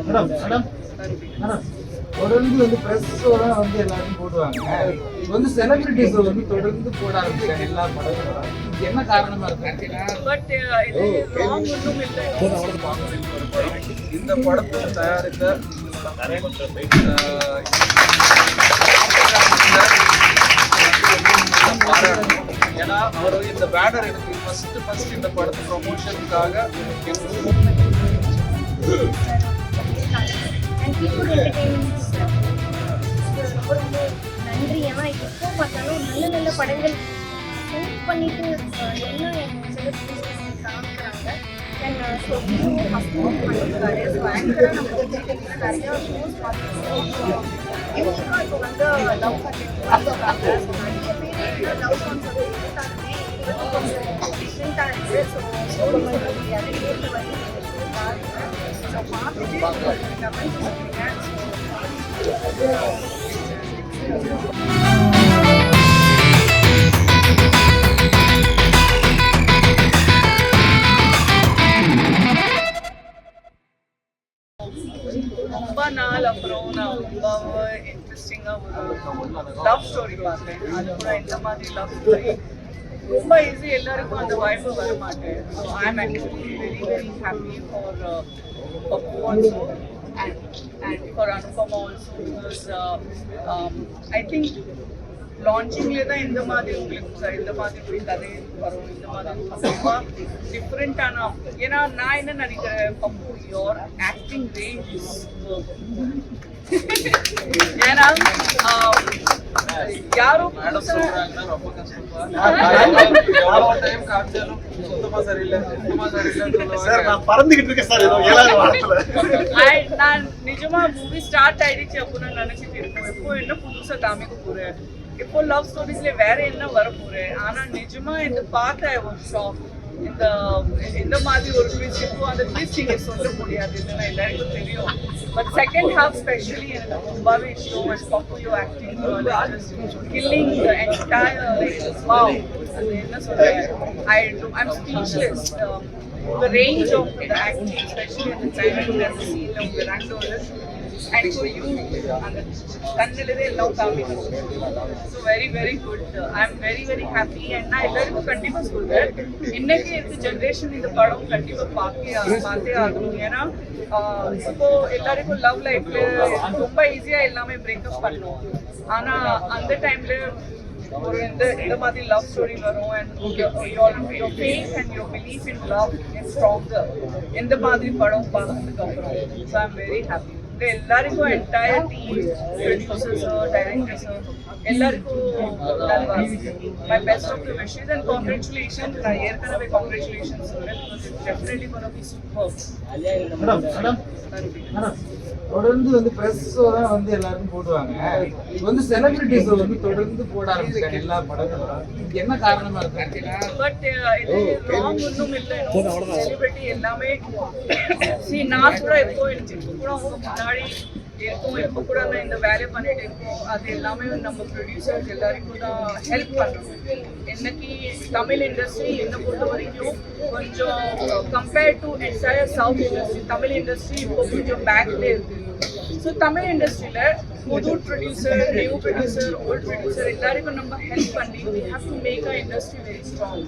Madam madam தொடர்ந்து வந்து பிரஸ்ஸோட வந்து எல்லாரும் போடுவாங்க. வந்து செலிபிரிட்டிஸ் வந்து தொடர்ந்து போட ஆரம்பிச்சாங்க எல்லா படங்களும். என்ன காரணமா இருக்கு But uh, இது wrong ஒன்றும் இல்லை. இந்த படத்தை அஹ், பாராட்டணும். ஏன்னா அவர் இந்த பேனர் எனக்கு ஃபர்ஸ்ட் ஃபர்ஸ்ட் இந்த படத்து ப்ரொமோஷனுக்காக And people entertainment ரொம்ப ரொம்ப நன்றி ஏன்னா எப்போ பார்த்தாலும் நல்ல நல்ல படங்கள் ஷூட் பண்ணிட்டு எல்லாம் காமிக்கிறாங்க அண்ட் ஸோ பண்ணியிருக்காரு ஸோ ஆங்கராக நம்ம தெரிஞ்சுக்கிட்டு நிறைய ஷோஸ் பார்த்துருக்கோம் இப்போ வந்து லவ் பண்ணிருக்காங்க ஸோ நிறைய பேர் லவ் சாங்ஸ் வந்து எடுத்தாலுமே கொஞ்சம் டிஃப்ரெண்ட்டாக இருக்குது ஸோ ரொம்ப நாள் அப்புறம் நான் ரொம்ப இன்ட்ரெஸ்டிங்காக ஒரு லவ் ஸ்டோரி பார்த்தேன். அது கூட இந்த மாதிரி லவ் ஸ்டோரி ரொம்ப ஈஸி எல்லாருக்கும் அந்த வாய்ப்பு வர மாட்டேன் so I am actually very very happy for Pappu also and and for Anupama also because I think லான்ச்சிங்ல தான் இந்த மாதிரி உங்களுக்கு ச- இந்த மாதிரி ஒரு கதை வரும் இந்த மாதிரி ரொம்ப டிஃப்ரெண்ட்டான ஏன்னா நான் என்ன நினைக்கிறேன் பப்பு யோர் ஆக்டிங் ரேஞ்ச் ஏன்னா um, யாரும் நான் நிஜமா மூவி ஸ்டார்ட் ஆயிடுச்சு அப்படின்னு நினைச்சிட்டு இருக்கேன் இப்போ என்ன புதுசா காமிக்க போறேன் இப்போ லவ் ஸ்டோரிஸ்ல வேற என்ன வர போறேன் ஆனா நிஜமா இந்த பார்த்த ஒரு ஷாக் இந்த இந்த மாதிரி ஒரு ட்விஸ்ட் இப்போ அந்த ட்விஸ்ட் இங்க சொல்ல முடியாது. இதுன்னு எல்லாருக்கும் தெரியும். பட் செகண்ட் ஹாஃப் ஸ்பெஷலி எனக்கு ரொம்பவே so much popular acting killing entire wow அது என்ன சொல்றேன் I I'm speechless the range of the acting, especially in the trailer and the scene of the Randola, and for you, and கண்ணிலே எல்லாம் காமிக்கணும் so very very good I am very very happy and நான் எல்லாருக்கும் கண்டிப்பாக சொல்கிறேன் இன்னைக்கு இந்த generation இந்த படம் கண்டிப்பாக பார்த்தே பார்த்தே ஆகணும் ஏன்னா ஆஹ், இப்போ எல்லாருக்கும் லவ் லைஃப்ல ரொம்ப ஈஸியாக எல்லாமே பிரேக்கப் பண்ணுவோம் ஆனால் அந்த டைம்ல ஒரு இந்த இந்த மாதிரி லவ் ஸ்டோரி வரும் and your your face and your belief in love is stronger இந்த மாதிரி படம் பார்த்ததுக்கு அப்புறம் ஸோ ஐம் வெரி ஹாப்பி எல்லாருக்கும் காங்க்ராச்சுலேஷன் நான் ஏற்கனவே காங்க்ராச்சுலேஷன் சொல்றேன் definitely gonna be super madam madam நன்றி மேடம் தொடர்ந்து வந்து பிரஸ்ஸோட வந்து எல்லாரும் போடுவாங்க வந்து செலிபிரிட்டிஸ் வந்து தொடர்ந்து போட ஆரம்பிச்சாங்க எல்லா படங்களும் என்ன காரணமா இருக்கு பட் இது ராங் ஒன்றும் இல்லை செலிபிரிட்டி எல்லாமே see நான் கூட எப்போ எனக்கு இப்போ கூட முன்னாடி இருக்கும் இப்போ கூட நான் இந்த வேலையை பண்ணிட்டு இருக்கோம் அது எல்லாமே நம்ம ப்ரொடியூசர்ஸ் எல்லாருக்கும் தான் ஹெல்ப் பண்ணுறோம் என்னைக்கு தமிழ் இண்டஸ்ட்ரி என்னை பொறுத்த வரைக்கும் கொஞ்சம் compared to entire south industry Tamil industry இப்போ கொஞ்சம் பேக்லேயே இருக்கு. ஸோ தமிழ் இண்டஸ்ட்ரியில் புது producer new producer old producer எல்லாருக்கும் நம்ம ஹெல்ப் பண்ணி we have to make our industry very strong.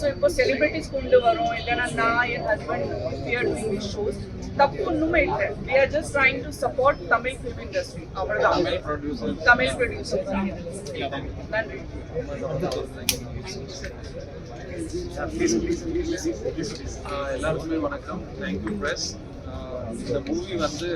So இப்போ செலிபிரிட்டிஸ் கொண்டு வரோம் இல்லைன்னா நான் என் ஹஸ்பண்ட் doing these shows. தப்பு ஒன்றுமே இல்லை. We are just trying to support Tamil film industry. அவ்வளோதான் தமிழ் ப்ரொடியூசர் தமிழ் ப்ரொடியூசர் நன்றி. ஆஹ் எல்லாருக்குமே வணக்கம். தேங்க்யூ ப்ரெஸ் இந்த மூவி வந்து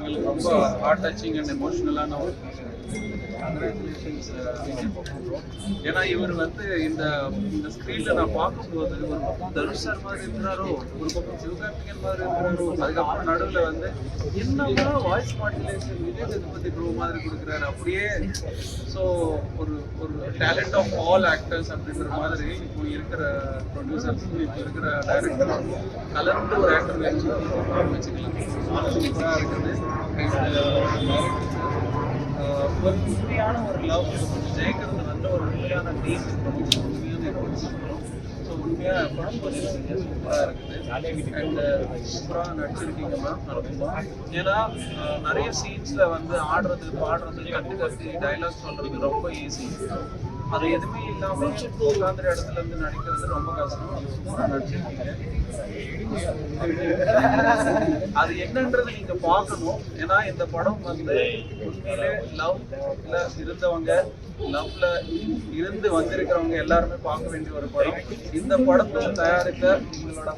எங்களுக்கு ரொம்ப ஹார்ட் டச்சிங் அண்ட் எமோஷ்னலான ஒரு கங்க்ராச்சுலேஷன்ஸ் ஏன்னா இவர் வந்து இந்த இந்த ஸ்க்ரீனில் நான் பார்க்கும்போது ஒரு பக்கம் தனுஷ் சார் மாதிரி இருக்கிறாரோ ஒரு பக்கம் சிவகார்த்திகன் மாதிரி இருக்கிறாரோ அதுக்கப்புறம் நடுவில் வந்து என்னமா voice modulation Vijay Sethupathi bro மாதிரி கொடுக்குறாரு. அப்படியே ஸோ ஒரு ஒரு டேலண்ட் ஆஃப் ஆல் ஆக்டர்ஸ் அப்படின்ற மாதிரி இப்போ இருக்கிற ப்ரொடியூசர்ஸ் இப்போ இருக்கிற டைரக்டர் கலந்து ஒரு ஆக்டர் வச்சுக்கலாம். சூப்பராக இருக்குது ஒரு உண்மையான ஒரு லவ் ஜெயிக்கிறது வந்து ஒரு உண்மையான டீம் உண்மையான ஸோ உண்மையாக படம் பார்த்தீங்கன்னா சூப்பராக இருக்குது அண்ட் சூப்பராக நடிச்சிருக்கீங்க மேம் நல்லா ஏன்னா நிறைய சீன்ஸில் வந்து ஆடுறது பாடுறது கத்து கத்தி டைலாக் சொல்கிறது ரொம்ப ஈஸி அது எதுவுமே இல்லாம உட்காந்துற இடத்துல இருந்து நடிக்கிறது ரொம்ப கஷ்டம் அது அது என்னன்றது நீங்க பார்க்கணும் ஏன்னா இந்த படம் வந்து உண்மையிலே லவ்ல இருந்தவங்க லவ்ல இருந்து வந்திருக்கிறவங்க எல்லாருமே பார்க்க வேண்டிய ஒரு படம் இந்த படத்தை தயாரித்த உங்களோட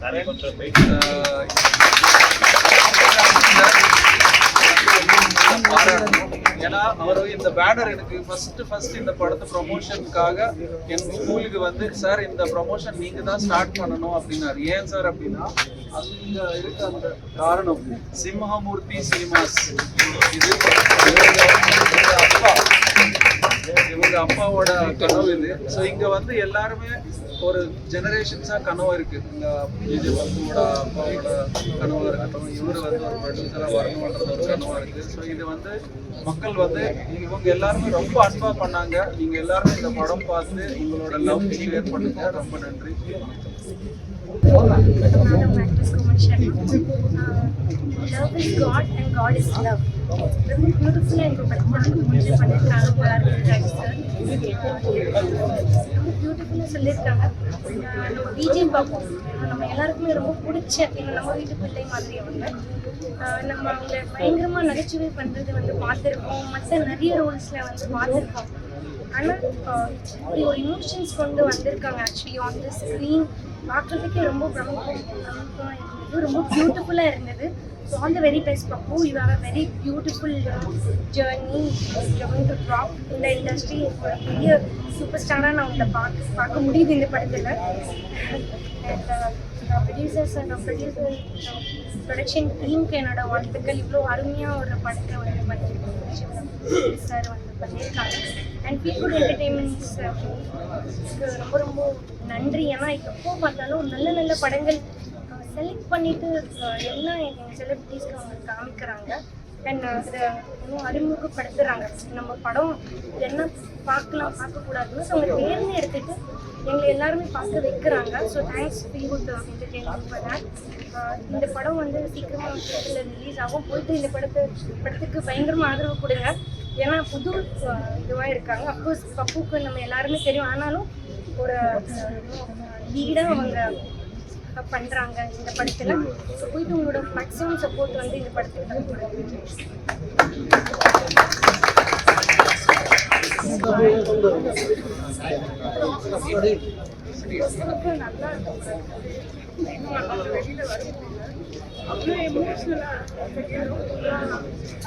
பாராட்டணும். ஏன்னா அவர் இந்த பேனர் எனக்கு ஃபர்ஸ்ட் ஃபர்ஸ்ட் இந்த படத்து ப்ரொமோஷனுக்காக என் ஸ்கூலுக்கு வந்து சார் இந்த ப்ரொமோஷன் நீங்க தான் ஸ்டார்ட் பண்ணணும் அப்படின்னாரு. ஏன் சார் அப்படின்னா அங்க இருக்க அந்த காரணம் சிம்ஹமூர்த்தி சினிமாஸ். இது அப்பா. இவங்க அப்பாவோட கனவு இது. ஸோ இங்க வந்து எல்லாருமே ஒரு ஜெனரேஷன்ஸாக கனவு இருக்குது இந்த விஜய் பாபுவோட அப்பாவோட கனவாக இருக்கட்டும் இவர் வந்து ஒரு ப்ரொடியூசராக வரணுன்றது ஒரு கனவாக இருக்குது ஸோ இது வந்து மக்கள் வந்து இவங்க எல்லாருமே ரொம்ப அன்பாக பண்ணாங்க. நீங்கள் எல்லாருமே இந்த படம் பார்த்து உங்களோட லவ் ஷேர் பண்ணுங்க. ரொம்ப நன்றி. Madam actress Kumar Sharma love is God and God is love ரொம்ப பியூட்டிஃபுல்லாக இந்த படத்தில் முடிஞ்சு பண்ணியிருக்காங்க சார் ரொம்ப பியூட்டிஃபுல்லாக சொல்லியிருக்காங்க நம்ம விஜய் பார்ப்போம் நம்ம எல்லாருக்குமே ரொம்ப பிடிச்ச எங்க நம்ம வீட்டு பிள்ளை மாதிரி அவங்க நம்ம அவங்கள பயங்கரமாக நகைச்சுவை பண்ணுறது வந்து பார்த்துருக்கோம். மற்ற நிறைய ரோல்ஸில் வந்து பார்த்துருக்கோம். ஆனால் இப்படி ஒரு இமோஷன்ஸ் கொண்டு வந்திருக்காங்க ஆக்சுவலி ஆன் தி ஸ்க்ரீன் பார்க்குறதுக்கே ரொம்ப பிரமிப்பாக இருந்தது. ரொம்ப பியூட்டிஃபுல்லாக இருந்தது. So all the very best Pappu you have a very beautiful journey going to drop இந்த இண்டஸ்ட்ரி ஒரு பெரிய சூப்பர் ஸ்டாராக நான் உங்களை பார்க்க பார்க்க முடியுது இந்த படத்தில். And producers and producer production டீமுக்கு என்னோட வாழ்த்துக்கள். இவ்வளோ அருமையாக ஒரு படத்தை வந்து பண்ணியிருக்கோம் சார் வந்து பண்ணியிருக்காங்க அண்ட் பீப்புள் குட் என்டர்டெயின்மெண்ட்ஸ் ரொம்ப ரொம்ப நன்றி. ஏன்னா எப்போ பார்த்தாலும் நல்ல நல்ல படங்கள் செலக்ட் பண்ணிட்டு எல்லாம் எங்கள் செலிபிரிட்டிஸ்க்கு அவங்க காமிக்கிறாங்க. அண்ட் uh, அறிமுகப்படுத்துகிறாங்க நம்ம படம் என்ன பார்க்கலாம் பார்க்கக்கூடாதுன்னு. ஸோ அவங்க எடுத்துகிட்டு எங்களை எல்லாருமே பார்க்க வைக்கிறாங்க. So thanks feel good entertainment for இந்த படம் வந்து சீக்கிரமாக தேட்டரில் ரிலீஸ் ஆகும். போயிட்டு இந்த படத்தை படத்துக்கு பயங்கரமாக ஆதரவு கொடுங்க. ஏன்னா புது uh, இதுவாக இருக்காங்க. அஃப்கோர்ஸ் பப்புக்கு நம்ம எல்லாருமே தெரியும். ஆனாலும் ஒரு uh, லீடாக அவங்க பண்ணுறாங்க இந்த படத்தில். ஸோ போயிட்டு உங்களோட மேக்ஸிமம் சப்போர்ட் வந்து இந்த படத்துக்கு கொடுங்க நல்லா இருக்கும் இன்னும் நல்லா வெளியில வரும்போது அவ்வளோ எமோஷ்னலாக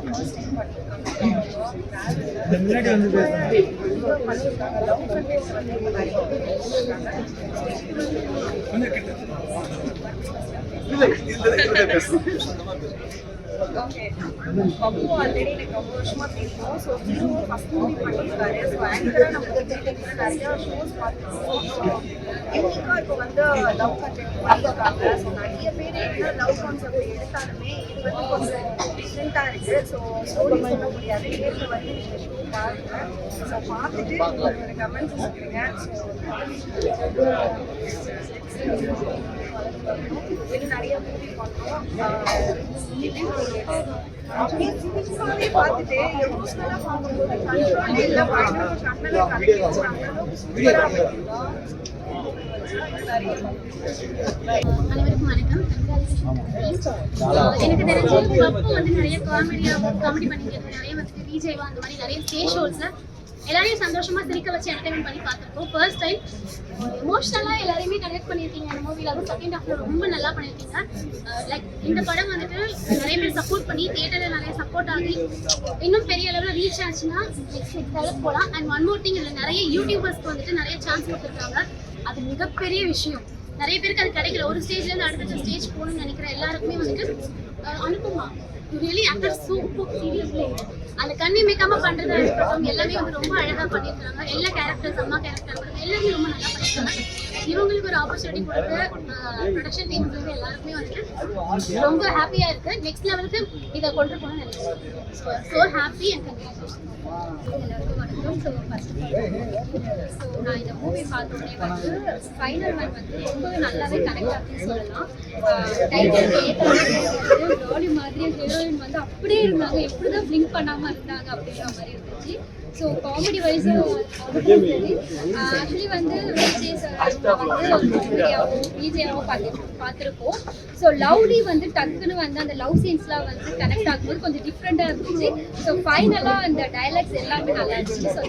எமோஷனலாக தேங்க்யூ கைண்ட் ஆஃப் முன்னாடி வந்து பேசுறேன் ஓகே பப்பு ஆல்ரெடி எனக்கு ரொம்ப வருஷமா தெரியும் ஸோ திரும்ப ஃபர்ஸ்ட் மூவி பண்ணியிருக்காரு ஸோ ஆங்கராக நம்ம தெரிஞ்சுக்கிட்டு நிறைய ஷோஸ் பார்த்துருக்கோம் இப்போ வந்து லவ் கண்டென்ட் பண்ணியிருக்காங்க ஸோ நிறைய பேர் என்ன லவ் கான்செப்ட் எடுத்தாலுமே இது வந்து கொஞ்சம் டிஃப்ரெண்ட்டாக இருக்கு ஸோ ஸ்டோரி சொல்ல முடியாது நேரில் வந்து நீங்கள் ஷோ பாருங்க ஸோ பார்த்துட்டு ஒரு கமெண்ட்ஸ் சொல்லுங்க இது நிறைய மூவி பண்ணோம் சினிமாவே பார்த்துட்டு எமோஷனலா பார்க்கும்போது கண்ட்ரோலே இல்லை பயங்கர கண்ணெல்லாம் கலக்கி அனைவருக்கும் வணக்கம். எனக்கு தெரிஞ்சு பப்பு வந்து நிறைய காமெடியா காமெடி பண்ணிட்டு நிறைய வந்து விஜய்வா அந்த மாதிரி நிறைய ஸ்டேஜ் ஷோஸ்ல எல்லாரையும் சந்தோஷமா சிரிக்க வச்சு என்டர்டைன்மெண்ட் பண்ணி பார்த்துருக்கோம். ஃபர்ஸ்ட் டைம் எமோஷனலா எல்லாரையுமே கனெக்ட் பண்ணியிருக்கீங்க அந்த மூவில அதுவும் செகண்ட் ஹாஃப்ல ரொம்ப நல்லா பண்ணியிருக்கீங்க. லைக் இந்த படம் வந்துட்டு நிறைய பேர் சப்போர்ட் பண்ணி தியேட்டர்ல நிறைய சப்போர்ட் ஆகி இன்னும் பெரிய அளவில் ரீச் ஆச்சுன்னா நெக்ஸ்ட் நெக்ஸ்ட் லெவலுக்கு போகலாம் அண்ட் ஒன் மோர் திங் இதில் நிறைய யூடியூபர்ஸ்க்கு வந்துட்டு நிறைய சான்ஸ் கொடுத்துருக்காங்க. அது மிகப்பெரிய விஷயம். நிறைய பேருக்கு அது கிடைக்கல. ஒரு ஸ்டேஜ்ல இருந்து அடுத்த ஸ்டேஜ் போகணும்னு நினைக்கிற எல்லாருக்குமே வந்துட்டு அனுப்புமா? ரியலி ஆக்டர் சூப்பர் சீரியஸ்லி அந்த கண்ணி மேக்காம பண்றதா இருக்கட்டும் எல்லாமே வந்து ரொம்ப அழகா பண்ணியிருக்காங்க. எல்லா கேரக்டர்ஸ் அம்மா கேரக்டர் எல்லாமே ரொம்ப நல்லா பண்ணியிருக்காங்க. இவங்களுக்கு ஒரு ஆப்பர்ச்சுனிட்டி கொடுத்து ப்ரொடக்ஷன் டீம்ல இருந்து எல்லாருக்குமே வந்துட்டு ரொம்ப ஹாப்பியா இருக்கு. நெக்ஸ்ட் லெவலுக்கு இதை கொண்டு போகணும்னு நினைக்கிறேன். ஸோ ஹாப்பி அண்ட் எல்லாருக்கும் வணக்கம். ஸோ ஃபர்ஸ்ட் ஸோ நான் இந்த மூவி பார்த்தோன்னே வந்து ஃபைனல் ஒன் வந்து ரொம்பவே நல்லாவே கனெக்ட் ஆகுதுன்னு சொல்லலாம். டைட்டில் ஏற்ற மாதிரி ஹீரோயின் வந்து அப்படியே இருந்தாங்க. எப்படி தான் பிளிங்க் பண்ணாமல் இருந்தாங்க அப்படின்ற மாதிரி இருந்துச்சு. ஸோ காமெடி வைஸும் ஆக்சுவலி வந்து விஜய் சார் வந்து காமெடியாகவும் பிஜேயாகவும் பார்த்து பார்த்துருக்கோம். ஸோ லவ்லி வந்து டக்குன்னு வந்து அந்த லவ் சீன்ஸ்லாம் வந்து கனெக்ட் ஆகும்போது கொஞ்சம் டிஃப்ரெண்ட்டாக இருந்துச்சு. ஸோ ஃபைனலாக அந்த டைலாக்ஸ் எல்லாமே நல்லா இருந்துச்சு. ஸோ